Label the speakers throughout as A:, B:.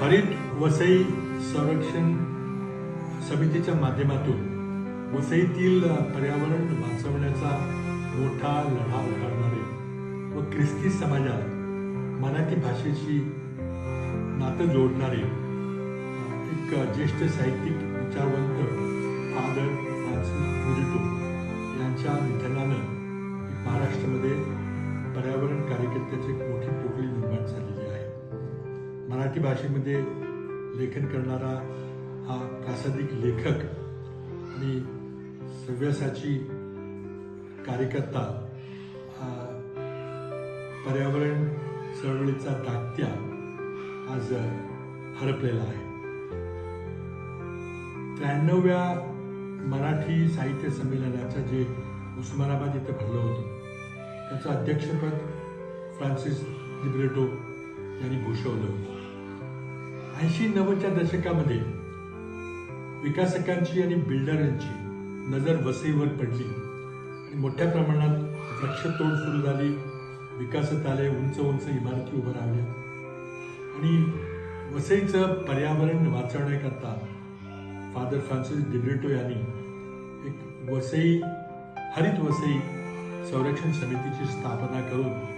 A: हरित वसई संरक्षण समितीच्या माध्यमातून वसईतील पर्यावरण वाचवण्याचा मोठा लढा उभारणारे व ख्रिस्ती समाजात मराठी भाषेशी नातं जोडणारे एक ज्येष्ठ साहित्यिक विचारवंत फादर फ्रान्सिस बुरिटो यांच्या निधनानं महाराष्ट्रामध्ये पर्यावरण कार्यकर्त्याची एक मोठी पोकळी निर्माण झालेली आहे. मराठी भाषेमध्ये लेखन करणारा हा प्रासादिक लेखक आणि सव्यासाची कार्यकर्ता हा पर्यावरण चळवळीचा दात्या आज हरपलेला आहे. त्र्याण्णव्या मराठी साहित्य संमेलनाचं जे उस्मानाबाद इथं भरलं होतं त्याचं अध्यक्षपद फ्रान्सिस लिब्रेटो यांनी भूषवलं. ऐंशी नव्वदच्या दशकामध्ये विकासकांची आणि बिल्डरांची नजर वसईवर पडली आणि मोठ्या प्रमाणात वृक्षतोड सुरू झाली. विकासात आले उंच उंच इमारती उभं राहिल्या. आणि वसईचं पर्यावरण वाचवण्याकरता फादर फ्रान्सिस डिब्रेटो यांनी एक वसई हरित वसई संरक्षण समितीची स्थापना करून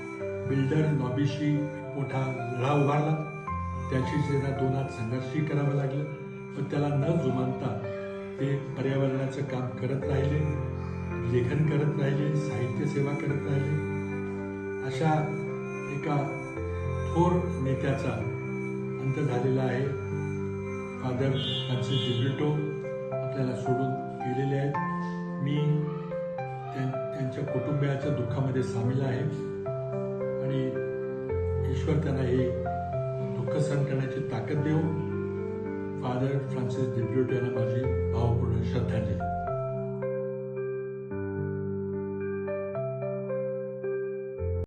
A: बिल्डर लॉबीशी मोठा लढा उभारला. त्याशी त्यांना दोनात संघर्षही करावं लागलं. पण त्याला न जुमानता ते पर्यावरणाचं काम करत राहिले लेखन करत राहिले साहित्य सेवा करत राहिले. अशा एका थोर नेत्याचा अंत झालेला आहे. फादर फ्रान्सिस डिब्रिटो आपल्याला सोडून गेलेले आहेत. मी त्यां- त्यांच्या कुटुंबियाच्या दुःखामध्ये सामील आहे. आणि ईश्वर त्यांना हे दुःख सहन करण्याची ताकद देऊ फादर फ्रान्सिस डिब्रिटो यांना माझी भावपूर्ण श्रद्धांजली.